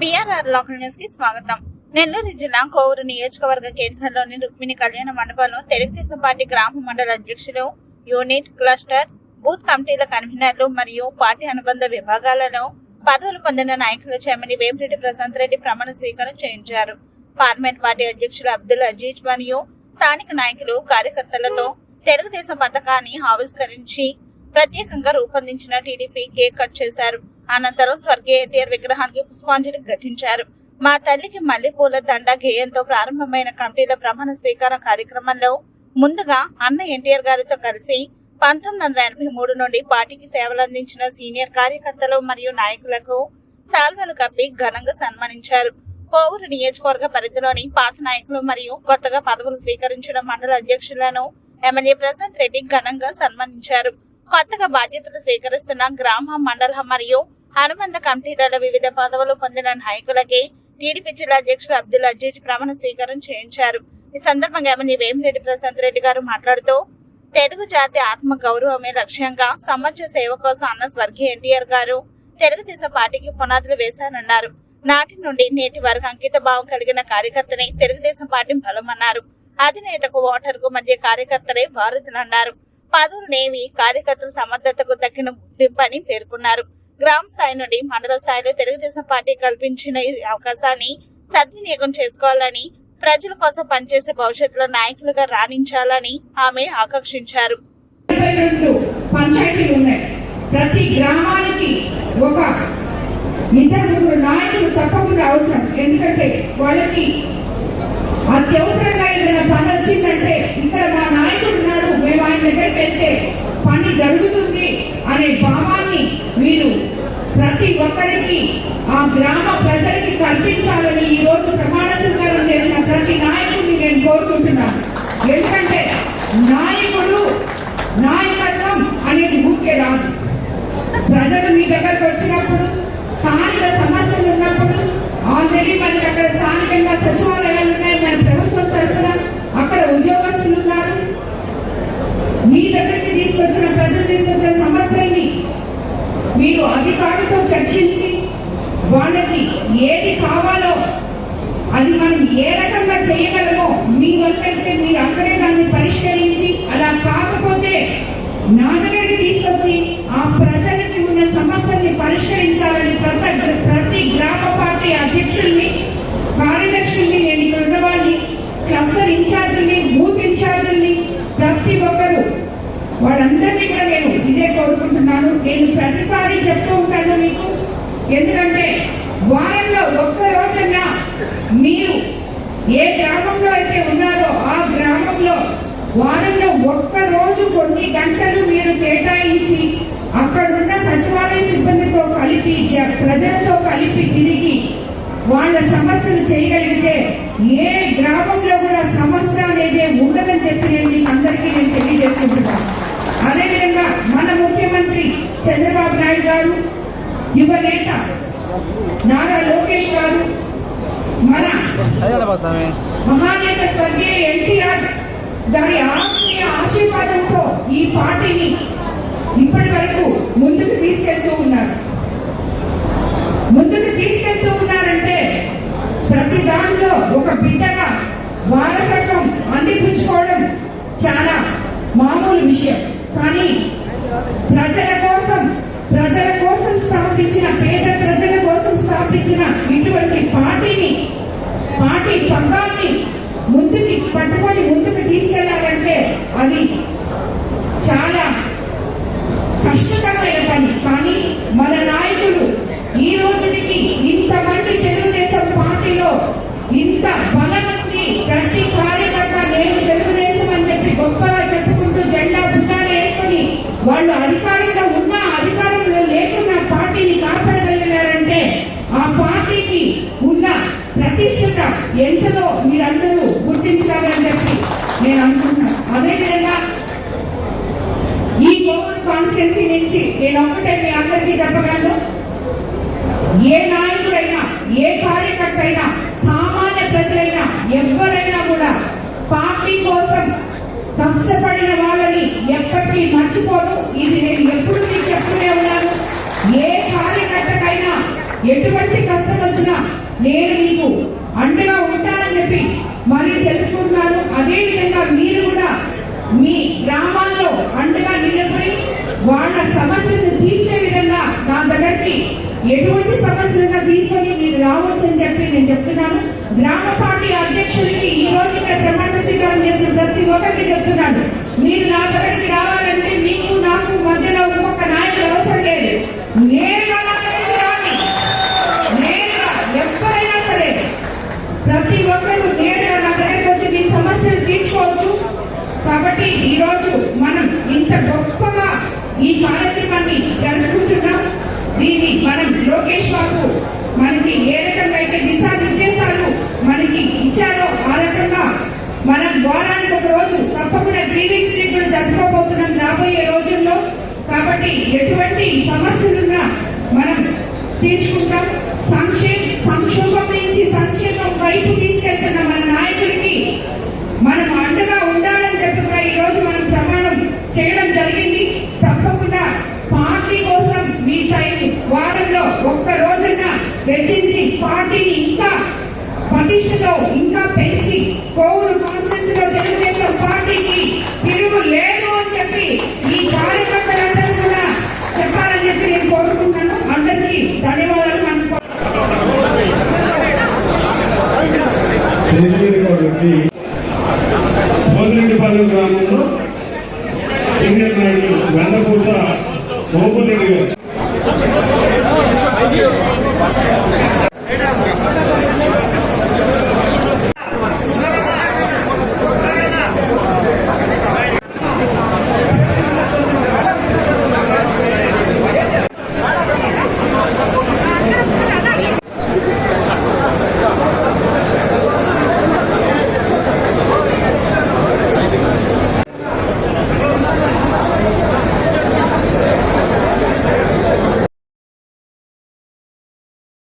BRR local న్యూస్కి స్వాగతం. నెల్లూరు జిల్లా కోవూరు నియోజకవర్గ కేంద్రంలోని రుక్మిణి కళ్యాణ మండపంలో తెలుగుదేశం పార్టీ గ్రామ మండల అధ్యక్షులు యూనిట్ క్లస్టర్ బూత్ కమిటీల కన్వీనర్లు మరియు పార్టీ అనుబంధ విభాగాలలో పదవులు పొందిన నాయకుల చెమ్మని వేమిరెడ్డి ప్రశాంత్ రెడ్డి ప్రమాణ స్వీకారం చేయించారు. పార్లమెంట్ పార్టీ అధ్యక్షులు అబ్దుల్ అజీజ్ మరియు స్థానిక నాయకులు కార్యకర్తలతో తెలుగుదేశం పథకాన్ని ఆవిష్కరించి ప్రత్యేకంగా రూపొందించిన టీడీపీ కేక్ కట్ చేశారు. అనంతరం స్వర్గీయ ఎన్టీఆర్ విగ్రహానికి పుష్పాంజలి ఘటించారు. మా తల్లికి మల్లెపూల దండ గేయంతో ప్రారంభమైన కమిటీల ప్రమాణ స్వీకారం కార్యక్రమంలో ముందుగా అన్న ఎన్టీఆర్ గారితో కలిసి పంతొమ్మిది వందల ఎనభై మూడు నుండి పార్టీకి సేవలు అందించిన సీనియర్ కార్యకర్తలు మరియు నాయకులకు శాల్వలు కప్పి ఘనంగా సన్మానించారు. కోవూరు నియోజకవర్గ పరిధిలోని పాత నాయకులు మరియు కొత్తగా పదవులు స్వీకరించిన మండల అధ్యక్షులను ఎమ్మెల్యే ప్రశాంత్ రెడ్డి ఘనంగా సన్మానించారు. కొత్తగా బాధ్యతలు స్వీకరిస్తున్న గ్రామ మండల మరియు అనుబంధ కమిటీలలో వివిధ పదవులు పొందిన నాయకులకి టీడీపీ జిల్లా అధ్యక్షులు అబ్దుల్ అజీజ్ ప్రమాణ స్వీకారం చేయించారు. ఈ సందర్భంగా ఎమ్మెల్యే వేమిరెడ్డి ప్రశాంత్ రెడ్డి గారు మాట్లాడుతూ తెలుగు జాతి ఆత్మ గౌరవమే లక్ష్యంగా సమాజ సేవ కోసం అన్న స్వర్గీయ ఎన్టీఆర్ గారు తెలుగుదేశం పార్టీకి పునాదులు వేశారన్నారు. నాటి నుండి నేటి వరకు అంకిత భావం కలిగిన కార్యకర్తనే తెలుగుదేశం పార్టీ బలమన్నారు. అధినేతకు ఓటర్కు మధ్య కార్యకర్తలే వారధులన్నారు. పదవులనేవి కార్యకర్తల సమర్థతకు తగిన గుర్తింపని పేర్కొన్నారు. గ్రామ స్థాయి నుండి మండల స్థాయిలో తెలుగుదేశం పార్టీ కల్పించిన ఈ అవకాశాన్ని సద్వినియోగం చేసుకోవాలని ప్రజల కోసం పనిచేసే భవిష్యత్తులో నాయకులుగా రాణించాలని ఆమె ఆకాంక్షించారు. పంచాయతీలు ఉన్నాయి. ప్రతి గ్రామానికి ఒక ఇద్దరు ముగ్గురు నాయకులు తప్పకుండా అవసరం. ఎందుకంటే వాళ్ళకి అత్యవసరంగా ఏదైనా పని వచ్చిందంటే ఇక్కడ మా నాయకుడు ఉన్నాడు దగ్గరికి వెళ్తే పని జరుగుతుంది అనే భావాన్ని మీరు ప్రతి ఒక్కరికి ఆ గ్రామ ప్రజలకి కల్పించాలని ఈ రోజు ప్రమాణ స్వీకారం చేసిన ప్రతి నాయకుడిని నేను కోరుకుంటున్నాను. ఎందుకంటే నాయకుడు నాయకత్వం అనేది ఊరికే రాదు. ప్రజలు మీ దగ్గరకు వచ్చినప్పుడు స్థానిక సమస్యలు ఉన్నప్పుడు ఆల్రెడీ మనకి అక్కడ స్థానికంగా సచివాలయాలు ఉన్నాయి మన ప్రభుత్వం తరఫున అక్కడ ఉద్యోగస్తులు ఉన్నారు. మీ దగ్గరికి తీసుకొచ్చిన ప్రజలు తీసుకొచ్చిన సమస్యల్ని మీరు అధికారులతో చర్చించి వాళ్ళకి ఏది కావాలో అది మనం ఏ రకంగా చేయగలమో మీ వల్లైతే మీరు అక్కడే దాన్ని పరిష్కరించి అలా కాకపోతే నా తీసుకొచ్చి ఆ ప్రజలకి ఉన్న సమస్యల్ని పరిష్కరించాలని ప్రతి ప్రతి గ్రామ పార్టీ అధ్యక్షుల్ని కార్యదర్శుల్ని నేను ఇక్కడ ఉన్న వాళ్ళని క్లస్టర్ ఇన్ఛార్జుల్ని బూత్ ఇన్ఛార్జుల్ని ప్రతి ఒక్కరు వాళ్ళందరినీ కూడా నేను ఇదే కోరుకుంటున్నాను. నేను ప్రతిసారి చెప్తూ ఉంటాను మీకు. ఎందుకంటే వారంలో ఒక్క రోజన్నా మీరు ఏ గ్రామంలో అయితే ఉన్నారో ఆ గ్రామంలో వారంలో ఒక్క రోజు కొన్ని గంటలు మీరు కేటాయించి అక్కడున్న సచివాలయ సిబ్బందితో కలిపి జ- ప్రజలతో కలిపి తిరిగి వాళ్ళ సమస్యలు చేయగలిగితే యువ నేత నారా లోకేష్ గారు మన మహానేత స్వర్గీయ ఎన్టీఆర్ గారి ఆత్మీయ ఆశీర్వాదంతో ఈ పార్టీని ఇప్పటి వరకు ముందుకు తీసుకెళ్తూ ఉన్నారు. ముందుకు తీసుకెళ్తూ ఉన్నారంటే ప్రతి దానిలో ఒక బిడ్డగా వారసత్వం అందిపుచ్చుకోవడం చాలా మామూలు విషయం. కానీ ప్రజల కోసం ప్రజల కోసం స్థాపించిన పేద ప్రజల కోసం స్థాపించిన ఇటువంటి పార్టీని పార్టీ పంగాల్ని ముందుకి పట్టుకొని ముందుకు తీసుకెళ్ళాలంటే అది చాలా కష్టకరమైన పని కానీ మన నాయకులు ఈ రోజుకి ఇంతమంది తెలుగుదేశం పార్టీలో ఇంత బలం ఉంది ప్రతి కార్యకర్త నేను తెలుగుదేశం అని చెప్పి గొప్పగా చెప్పుకుంటూ జెండా భుజాలు వేసుకొని వాళ్ళు అధికారంలో ఉన్న అధికారంలో లేకున్న పార్టీని కాపాడగలిగారంటే ఆ పార్టీకి ఉన్న ప్రతిష్టత ఎంతలో మీరందరూ గుర్తించాలని చెప్పి నేను అనుకుంటున్నాను. అదేవిధంగా ఈ కోవూరు కాన్స్టిట్యున్సీ నుంచి నేను ఒక్కటే మీ అందరికీ చెప్పగలను. ఏ నాయకుడైనా ఏ కార్యకర్త అయినా సామాన్య ప్రజలైనా ఎవరైనా కూడా పార్టీ కోసం కష్టపడిన వాళ్ళని ఎప్పటికీ మర్చిపోను. ఇది నేను ఎప్పుడు మీకు చెప్తూనే ఉన్నాను. ఏ కార్యకర్తకైనా ఎటువంటి కష్టం వచ్చినా నేను మీకు అండగా ఉంటానని చెప్పి మరి తెలుపుకుంటున్నాను. అదే విధంగా మీరు కూడా మీ గ్రామాల్లో అండగా నిలబడి వాళ్ళ సమస్యను తీర్చే విధంగా నా దగ్గరికి ఎటువంటి సమస్యలుగా తీసుకొని మీరు రావచ్చు అని చెప్పి నేను చెప్తున్నాను. గ్రామ పార్టీ అధ్యక్షుడికి ఈ రోజు ఇక్కడ ప్రమాణ స్వీకారం చేసిన ప్రతి ఒక్కరికి చెప్తున్నాను. మీరు నా దగ్గరికి ఈరోజు మనం ఇంత గొప్పగా ఈ కార్యక్రమాన్ని జరుపుకుంటున్నాం. దీన్ని మనం లోకేష్ బాబు మనకి ఏ రకంగా అయితే దిశానిర్దేశాలు మనకి ఇచ్చారో ఆ రకంగా మనం వారానికి ఒక రోజు తప్పకుండా త్రీ వీక్స్ని కూడా జరుపుకోబోతున్నాం రాబోయే రోజుల్లో. కాబట్టి ఎటువంటి సమస్యలున్నా మనం తీర్చుకుంటాం సంక్షేమ సంక్షోభం నుంచి సంక్షేమం వైపు తీసుకెళ్తున్న మన నాయకుడికి మనం అండగా ఉండాలని చెప్పి కూడా ఈ రోజు మనం ప్రమాణం చేయడం జరిగింది తప్పకుండా పార్టీ కోసం మీ టైం వారంలో ఒక్క రోజున వెచ్చించి పార్టీని ఇంకా పటిష్టతో ఇంకా పెంచి కోవులు కాన్స్టిట్యూన్స్ తెలుగుదేశం పార్టీకి తిరుగు లేదు అని చెప్పి ఈ కార్యకర్తలందరూ కూడా చెప్పాలని చెప్పి నేను కోరుకుంటున్నాను. అందరికీ ధన్యవాదాలు. మనకు తెలియని గ్రామంలో సీనియర్ నాయకులు వెన్నపూట మోహన్ రెడ్డి గారు.